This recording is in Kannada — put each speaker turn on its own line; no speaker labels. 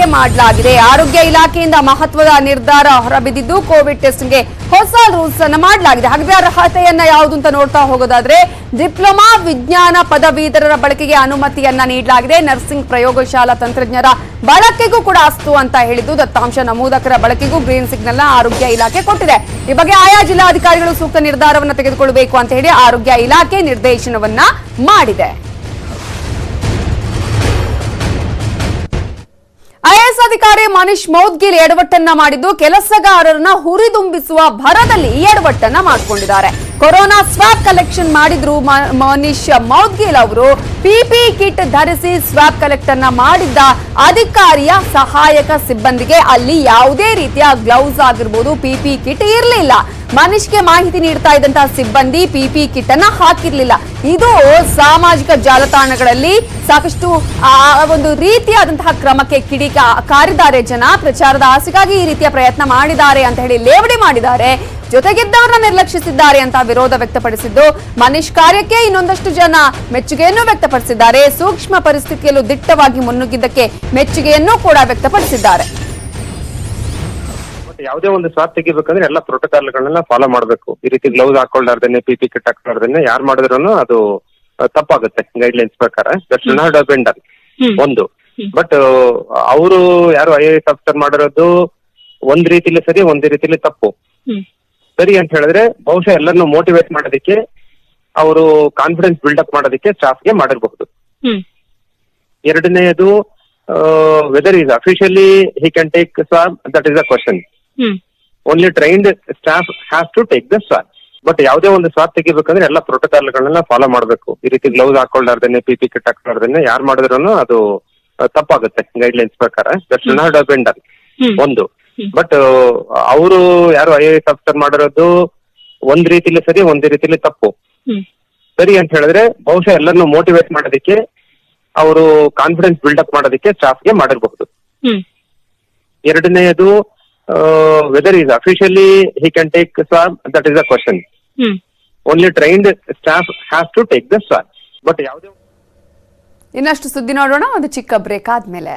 ಆಯ್ಕೆ ಮಾಡಲಾಗಿದೆ. ಆರೋಗ್ಯ ಇಲಾಖೆಯಿಂದ ಮಹತ್ವದ ನಿರ್ಧಾರ ಹೊರಬಿದ್ದಿದ್ದು ಕೋವಿಡ್ ಟೆಸ್ಟ್ಗೆ ಹೊಸ ರೂಲ್ಸ್ ಅನ್ನು ಮಾಡಲಾಗಿದೆ. ಹಾಗೆ ಅರ್ಹತೆಯನ್ನ ಯಾವುದು ಅಂತ ನೋಡ್ತಾ ಹೋಗೋದಾದ್ರೆ, ಡಿಪ್ಲೊಮಾ ವಿಜ್ಞಾನ ಪದವೀಧರರ ಬಳಕೆಗೆ ಅನುಮತಿಯನ್ನ ನೀಡಲಾಗಿದೆ. ನರ್ಸಿಂಗ್ ಪ್ರಯೋಗಶಾಲಾ ತಂತ್ರಜ್ಞರ ಬಳಕೆಗೂ ಕೂಡ ಅಸ್ತು ಅಂತ ಹೇಳಿದ್ದು, ದತ್ತಾಂಶ ನಮೂದಕರ ಬಳಕೆಗೂ ಗ್ರೀನ್ ಸಿಗ್ನಲ್ನ ಆರೋಗ್ಯ ಇಲಾಖೆ ಕೊಟ್ಟಿದೆ. ಈ ಬಗ್ಗೆ ಆಯಾ ಜಿಲ್ಲಾಧಿಕಾರಿಗಳು ಸೂಕ್ತ ನಿರ್ಧಾರವನ್ನು ತೆಗೆದುಕೊಳ್ಳಬೇಕು ಅಂತ ಹೇಳಿ ಆರೋಗ್ಯ ಇಲಾಖೆ ನಿರ್ದೇಶನವನ್ನ ಮಾಡಿದೆ. ಅಧಿಕಾರಿ ಮನೀಶ್ ಮೌದ್ಗಿಲ್ ಎಡವಟ್ಟನ್ನ ಮಾಡಿದ್ದು ಕೆಲಸಗಾರರನ್ನ ಹುರಿದುಂಬಿಸುವ ಭರದಲ್ಲಿ ಎಡವಟ್ಟನ್ನ ಮಾಡಿಕೊಂಡಿದ್ದಾರೆ. ಕೊರೋನಾ ಸ್ವಾಬ್ ಕಲೆಕ್ಷನ್ ಮಾಡಿದ್ರು ಮನೀಶ್ ಮೌದ್ಗಿಲ್ ಅವರು. ಪಿಪಿ ಕಿಟ್ ಧರಿಸಿ ಸ್ವಾಬ್ ಕಲೆಕ್ಟ್ ಅನ್ನ ಮಾಡಿದ್ದ ಅಧಿಕಾರಿಯ ಸಹಾಯಕ ಸಿಬ್ಬಂದಿಗೆ ಅಲ್ಲಿ ಯಾವುದೇ ರೀತಿಯ ಗ್ಲೌಸ್ ಆಗಿರ್ಬೋದು ಪಿಪಿ ಕಿಟ್ ಇರಲಿಲ್ಲ. ಮನೀಶ್ಗೆ ಮಾಹಿತಿ ನೀಡ್ತಾ ಇದ್ದಂತಹ ಸಿಬ್ಬಂದಿ ಪಿಪಿ ಕಿಟ್ ಅನ್ನ ಹಾಕಿರ್ಲಿಲ್ಲ. ಇದು ಸಾಮಾಜಿಕ ಜಾಲತಾಣಗಳಲ್ಲಿ ಸಾಕಷ್ಟು, ಆ, ಒಂದು ರೀತಿಯಾದಂತಹ ಕ್ರಮಕ್ಕೆ ಕಿಡಿ ಕಾರಿದ್ದಾರೆ ಜನ. ಪ್ರಚಾರದ ಆಸೆಗಾಗಿ ಈ ರೀತಿಯ ಪ್ರಯತ್ನ ಮಾಡಿದ್ದಾರೆ ಅಂತ ಹೇಳಿ ಲೇವಡಿ ಮಾಡಿದ್ದಾರೆ. ಜೊತೆಗಿದ್ದವರನ್ನ ನಿರ್ಲಕ್ಷಿಸಿದ್ದಾರೆ ಅಂತ ವಿರೋಧ ವ್ಯಕ್ತಪಡಿಸಿದ್ದು ಮನೀಶ್ ಕಾರ್ಯಕ್ಕೆ ಇನ್ನೊಂದಷ್ಟು ಜನ ಮೆಚ್ಚುಗೆಯನ್ನು ವ್ಯಕ್ತಪಡಿಸಿದ್ದಾರೆ. ಸೂಕ್ಷ್ಮ ಪರಿಸ್ಥಿತಿಯಲ್ಲೂ ದಿಟ್ಟವಾಗಿ ಮುನ್ನುಗ್ಗಿದ್ದಕ್ಕೆ ಮೆಚ್ಚುಗೆಯನ್ನು ಕೂಡ ವ್ಯಕ್ತಪಡಿಸಿದ್ದಾರೆ.
ಯಾವುದೇ ಒಂದು ಸ್ವಾತ್ ತೆಗಿಬೇಕಂದ್ರೆ ಎಲ್ಲ ಪ್ರೋಟೋಕಾಲ್ಗಳನ್ನ ಫಾಲೋ ಮಾಡಬೇಕು. ಈ ರೀತಿ ಗ್ಲೌಸ್ ಹಾಕೊಳ್ಲಾರ್ದೇನೆ ಪಿ ಪಿ ಕಿಟ್ ಹಾಕೊಳ್ಲಾರ್ದೇನೆ ಯಾರು ಮಾಡಿದ್ರು ಅದು ತಪ್ಪಾಗುತ್ತೆ ಗೈಡ್ಲೈನ್ಸ್ ಪ್ರಕಾರ. ದಟ್ ನಾಟ್ ಒಂದು. ಬಟ್ ಅವರು ಯಾರು ಐ ಎಸ್ ಆಫೀಸರ್ ಮಾಡಿರೋದು ಒಂದ್ ರೀತಿಲಿ ಸರಿ ಒಂದ್ ರೀತಿಲಿ ತಪ್ಪು. ಸರಿ ಅಂತ ಹೇಳಿದ್ರೆ ಬಹುಶಃ ಎಲ್ಲರನ್ನು ಮೋಟಿವೇಟ್ ಮಾಡೋದಕ್ಕೆ ಅವರು ಕಾನ್ಫಿಡೆನ್ಸ್ ಬಿಲ್ಡ್ ಅಪ್ ಮಾಡೋದಕ್ಕೆ ಸ್ಟಾಫ್ಗೆ ಮಾಡಿರಬಹುದು. ಎರಡನೆಯದು whether is officially he can take swab that is a question only trained staff has to take the swab but ಯಾವುದೇ ಒಂದು ಸ್ವಾಬ್ ತೆಗಿಬೇಕಂದ್ರೆ ಎಲ್ಲ ಪ್ರೋಟೋಕಾಲ್ಗಳನ್ನ ಫಾಲೋ ಮಾಡಬೇಕು. ಈ ರೀತಿ ಗ್ಲೌಸ್ ಹಾಕೊಳ್ಲಾರ್ದೇನೆ ಪಿ ಪಿ ಕಿಟ್ ಹಾಕೊಳ್ಲಾರ್ದೇನೆ ಯಾರು ಮಾಡಿದ್ರು ಅದು ತಪ್ಪಾಗುತ್ತೆ ತಪ್ಪಾಗುತ್ತೆ ಗೈಡ್ಲೈನ್ಸ್ ಪ್ರಕಾರ. ದಟ್ ನಾಟ್ ಡನ್ ಒಂದು ಬಟ್ ಅವರು ಯಾರು ಐ ಎ ಎಸ್ ಆಫೀಸರ್ ಮಾಡಿರೋದು ಒಂದ್ ರೀತಿಲಿ ಸರಿ ಒಂದ್ ರೀತಿಲಿ ತಪ್ಪು. ಸರಿ ಅಂತ ಹೇಳಿದ್ರೆ ಬಹುಶಃ ಎಲ್ಲರನ್ನು ಮೋಟಿವೇಟ್ ಮಾಡೋದಕ್ಕೆ ಅವರು ಕಾನ್ಫಿಡೆನ್ಸ್ ಬಿಲ್ಡ್ ಅಪ್ ಮಾಡೋದಕ್ಕೆ ಸ್ಟಾಫ್ಗೆ ಮಾಡಿರಬಹುದು. ಎರಡನೆಯದು whether is officially he can take swab that is a question only trained staff has to take the swab but ಯಾವುದೇ
ಇನ್ನಷ್ಟು ಸುದ್ದಿ ನೋಡೋಣ ಒಂದು ಚಿಕ್ಕ ಬ್ರೇಕ್ ಆದ್ಮೇಲೆ.